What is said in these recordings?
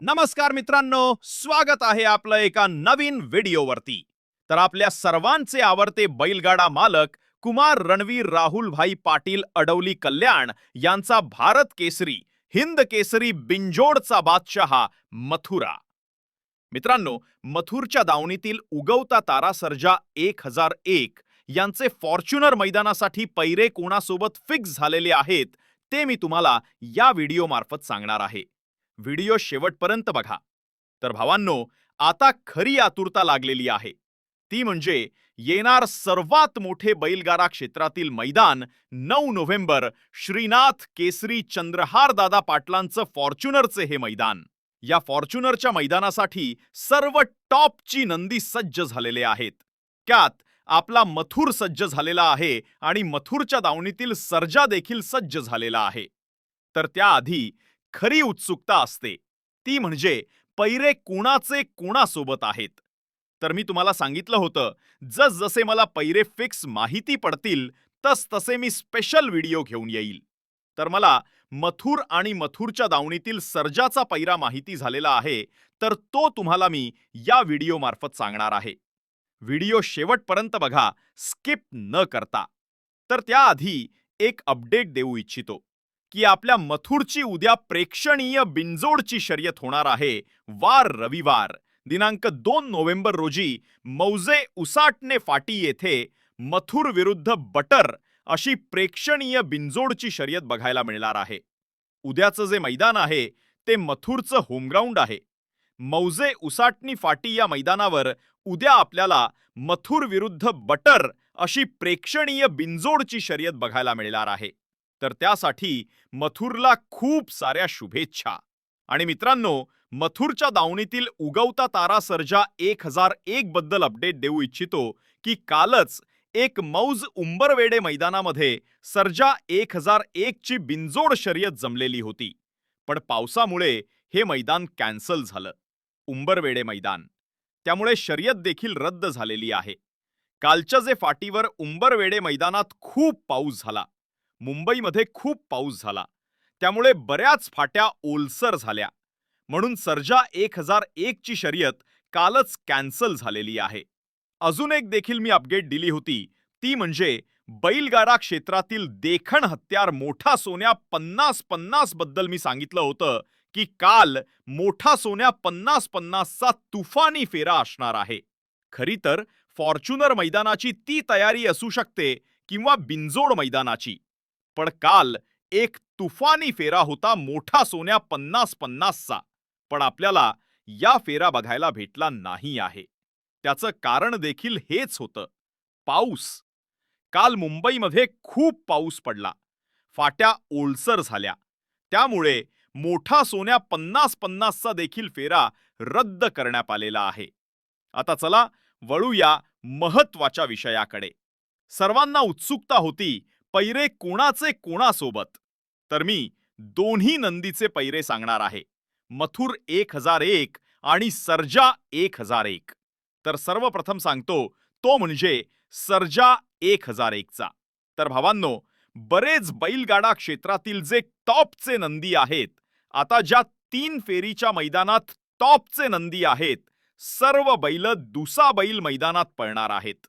नमस्कार मित्रांनो स्वागत आहे आपलं एका नवीन व्हिडिओवरती. तर आपल्या सर्वांचे आवडते बैलगाडा मालक कुमार रणवीर राहुल भाई पाटील अडवली कल्याण यांचा भारत केसरी हिंद केसरी बिंजोडचा बादशहा मथुरा. मित्रांनो मथुरच्या दावणीतील उगवता तारा सर्जा एक हजार एक यांचे फॉर्च्युनर मैदानासाठी पैरे कोणासोबत फिक्स झालेले आहेत ते मी तुम्हाला या व्हिडिओ मार्फत सांगणार आहे. व्हिडिओ शेवटपर्यंत बघा. तर भावांनो आता खरी आतुरता लागलेली आहे. ती म्हणजे येणार सर्वात मोठे बैलगारा क्षेत्रातील मैदान नऊ नोव्हेंबर श्रीनाथ केसरी चंद्रहार दादा पाटलांचं फॉर्च्युनरचे हे मैदान. या फॉर्च्युनरच्या मैदानासाठी सर्व टॉपची नंदी सज्ज झालेले आहेत. त्यात आपला मथुर सज्ज झालेला आहे आणि मथुरच्या दावणीतील सर्जा देखील सज्ज झालेला आहे. तर त्याआधी खरी उत्सुकता असते. ती म्हणजे पैरे कोणाचे कोणासोबत आहेत. तर मी तुम्हाला सांगितलं होतं जसजसे मला पैरे फिक्स माहिती पडतील तस तसे मी स्पेशल व्हिडिओ घेऊन येईल. तर मला मथुर आणि मथुरच्या दावणीतील सर्जाचा पैरा माहिती झालेला आहे तर तो तुम्हाला मी या व्हिडिओ मार्फत सांगणार आहे. व्हिडिओ शेवटपर्यंत बघा स्किप न करता. तर त्याआधी एक अपडेट देऊ इच्छितो. की आपल्या मथुरची उद्या प्रेक्षणीय बिंजोडची शर्यत होणार आहे. वार रविवार. दिनांक दोन नोव्हेंबर रोजी मौजे उसाटणे फाटी येथे मथुर विरुद्ध बटर अशी प्रेक्षणीय बिंजोडची शर्यत बघायला मिळणार आहे. उद्याचं जे मैदान आहे ते मथुरचं होमग्राऊंड आहे. मौजे उसाटणी फाटी या मैदानावर उद्या आपल्याला मथुर विरुद्ध बटर अशी प्रेक्षणीय बिंजोडची शर्यत बघायला मिळणार आहे. तर त्यासाठी मथुरला खूप साऱ्या शुभेच्छा. आणि मित्रांनो मथुरच्या दावणीतील उगवता तारा सर्जा एक हजार एक बद्दल अपडेट देऊ इच्छितो की कालच एक मौज उंबरवेडे मैदानामध्ये सर्जा एक हजार एक ची शर्यत जमलेली होती. पण पावसामुळे हे मैदान कॅन्सल झालं. उंबरवेडे मैदान. त्यामुळे शर्यत देखील रद्द झालेली आहे. कालच्या जे फाटीवर उंबरवेडे मैदानात खूप पाऊस झाला. मुंबईमध्ये खूप पाऊस झाला. त्यामुळे बऱ्याच फाट्या ओलसर झाल्या. म्हणून सर्जा एक हजार एक ची शर्यत कालच कॅन्सल झालेली आहे. अजून एक देखील मी अपडेट दिली होती. ती म्हणजे बैलगाडा क्षेत्रातील देखण हत्यार मोठा सोन्या पन्नास पन्नासबद्दल मी सांगितलं होतं की काल मोठा सोन्या पन्नास पन्नासचा तुफानी फेरा असणार आहे. खरी तर फॉर्च्युनर मैदानाची ती तयारी असू शकते किंवा बिंजोड मैदानाची. पण काल एक तुफानी फेरा होता मोठा सोन्या पन्नास पन्नासचा पण आपल्याला या फेरा बघायला भेटला नाही आहे. त्याचं कारण देखील हेच होतं. पाऊस. काल मुंबईमध्ये खूप पाऊस पडला. फाट्या ओलसर झाल्या. त्यामुळे मोठा सोन्या पन्नास पन्नासचा देखील फेरा रद्द करण्यात आलेला आहे. आता चला वळूया महत्त्वाच्या विषयाकडे. सर्वांना उत्सुकता होती पैरे कोणाचे कोणासोबत? तर मी दोन्ही नंदीचे पैरे सांगणार आहे. मथुर एक हजार एक आणि सर्जा एक हजार एक. तर सर्वप्रथम सांगतो तो म्हणजे सर्जा एक हजार एकचा तर भावांनो बरेच बैलगाडा क्षेत्रातील जे टॉपचे नंदी आहेत आता ज्या तीन फेरीच्या मैदानात टॉपचे नंदी आहेत सर्व बैल दुसा बैल मैदानात पळणार आहेत.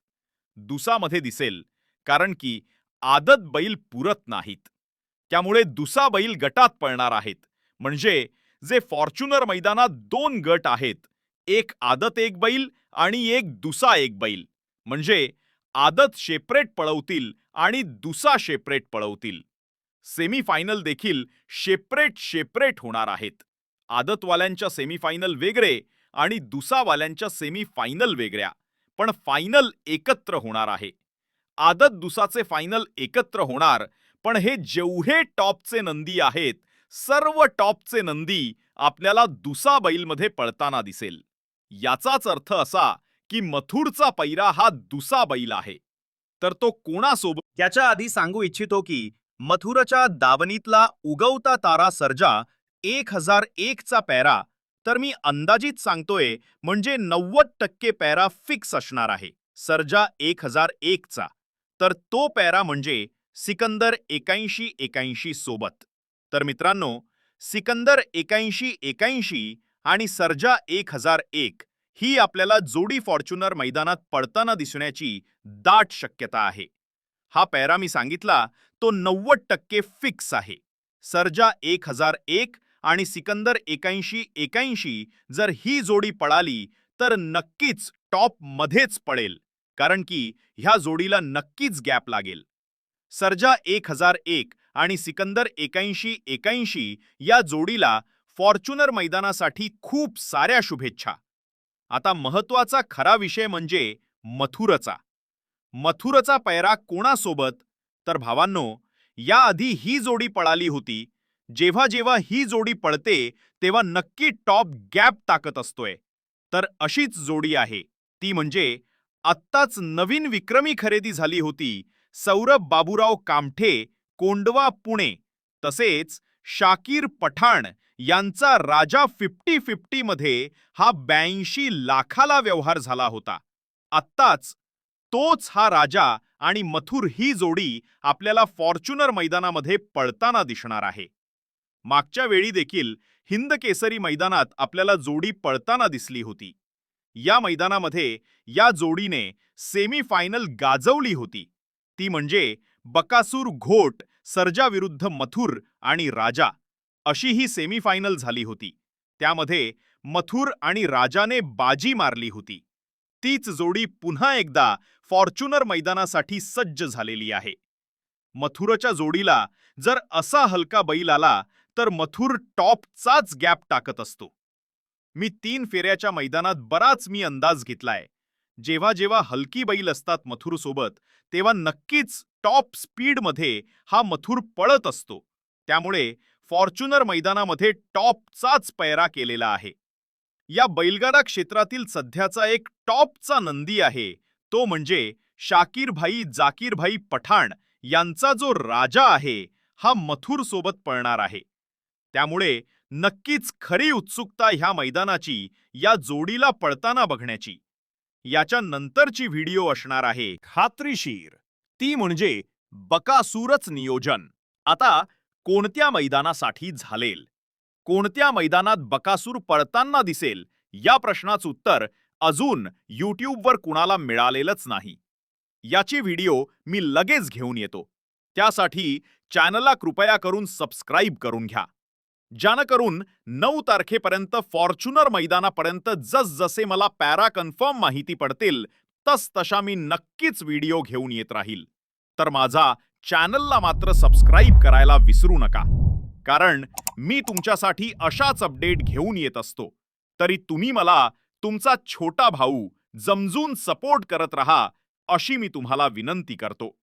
दुसामध्ये दिसेल कारण की आदत बैल पुरत नाहीत. त्यामुळे दुसा बैल गटात पळणार आहेत. म्हणजे जे फॉर्च्युनर मैदानात दोन गट आहेत. एक आदत एक बैल आणि एक दुसा एक बैल. म्हणजे आदत शेपरेट पळवतील आणि दुसा शेपरेट पळवतील. सेमीफायनल देखील शेपरेट शेपरेट होणार आहेत. आदतवाल्यांच्या सेमीफायनल वेगळे आणि दुसावाल्यांच्या सेमीफायनल वेगळ्या. पण फायनल एकत्र होणार आहे. आदत दुसाचे फायनल एकत्र होणार. पण हे जेवढे टॉपचे नंदी आहेत सर्व टॉपचे नंदी आपल्याला दुसा बैलमध्ये पळताना दिसेल. याचाच अर्थ असा की मथुरचा पैरा हा दुसा बैल आहे. तर तो कोणासोबत त्याच्या आधी सांगू इच्छितो की मथुरच्या दावणीतला उगवता तारा सर्जा एक हजार एकचा पॅरा. तर मी अंदाजित सांगतोय म्हणजे नव्वद टक्के पॅरा फिक्स असणार आहे. सर्जा एक हजार एकचा तर तो पॅरा म्हणजे सिकंदर एकाऐंशी एकाऐंशी सोबत. तर मित्रांनो सिकंदर एकाऐंशी एकाऐंशी आणि सर्जा एक हजार एक ही आपल्याला जोडी फॉर्च्युनर मैदानात पडताना दिसण्याची दाट शक्यता आहे. हा पॅरा मी सांगितला तो नव्वद टक्के फिक्स आहे. सर्जा एक हजार एक आणि सिकंदर एकाऐंशी एकाऐंशी जर ही जोडी पळाली तर नक्कीच टॉप मध्येच पडेल कारण की ह्या जोडीला नक्कीच गॅप लागेल. सर्जा एक हजार एक आणि सिकंदर एकाऐंशी एकाऐंशी या जोडीला फॉर्च्युनर मैदानासाठी खूप साऱ्या शुभेच्छा. आता महत्त्वाचा खरा विषय म्हणजे मथुरचा. मथुरचा पैरा कोणासोबत? तर भावांनो याआधी ही जोडी पळाली होती. जेव्हा जेव्हा ही जोडी पळते तेव्हा नक्की टॉप गॅप टाकत असतोय. तर अशीच जोडी आहे. ती म्हणजे आत्ताच नवीन विक्रमी खरेदी झाली होती. सौरभ बाबूराव कामठे कोंडवा पुणे तसेच शाकीर पठाण यांचा राजा फिफ्टी फिफ्टी मध्ये हा ब्याऐंशी लाखाला व्यवहार झाला होता. आत्ताच तोच हा राजा आणि मथुर ही जोडी आपल्याला फॉर्च्युनर मैदानामध्ये पळताना दिसणार आहे. मागच्या वेळी देखील हिंद केसरी मैदानात आपल्याला जोडी पळताना दिसली होती. या मैदानामध्ये या जोडीने सेमीफायनल गाजवली होती. ती म्हणजे बकासूर घोट सर्जाविरुद्ध मथुर आणि राजा. अशी ही सेमीफायनल झाली होती. त्यामध्ये मथुर आणि राजाने बाजी मारली होती. तीच जोडी पुन्हा एकदा फॉर्च्युनर मैदानासाठी सज्ज झालेली आहे. मथुरच्या जोडीला जर असा हलका बैल आला तर मथुर टॉपचाच गॅप टाकत असतो. मी तीन फेऱ्याच्या मैदानात बराच मी अंदाज घेतलाय. जेव्हा जेव्हा हलकी बैल असतात मथुरसोबत तेव्हा नक्कीच टॉप स्पीडमध्ये हा मथुर पळत असतो. त्यामुळे फॉर्च्युनर मैदानामध्ये टॉपचाच पैरा केलेला आहे. या बैलगाडा क्षेत्रातील सध्याचा एक टॉपचा नंदी आहे तो म्हणजे शाकीरभाई जाकीरभाई पठाण यांचा जो राजा आहे हा मथुर सोबत पळणार आहे. त्यामुळे नक्कीच खरी उत्सुकता ह्या मैदानाची या जोडीला पळताना बघण्याची. याच्या नंतरची व्हिडिओ असणार आहे खात्रीशीर ती म्हणजे बकासूरच नियोजन. आता कोणत्या मैदानासाठी झालेल? कोणत्या मैदानात बकासूर पळताना दिसेल? या प्रश्नाचं उत्तर अजून यूट्यूबवर कुणाला मिळालेलंच नाही. याची व्हिडिओ मी लगेच घेऊन येतो. त्यासाठी चॅनलला कृपया करून सबस्क्राईब करून घ्या. ज्यानं नऊ तारखेपर्यंत फॉर्च्युनर मैदानापर्यंत जसजसे मला पॅरा कन्फर्म माहिती पडतील तस तशा मी नक्कीच व्हिडिओ घेऊन येत राहील. तर माझा चॅनलला मात्र सबस्क्राईब करायला विसरू नका. कारण मी तुमच्यासाठी अशाच अपडेट घेऊन येत असतो. तरी तुम्ही मला तुमचा छोटा भाऊ जमजून सपोर्ट करत रहा अशी मी तुम्हाला विनंती करतो.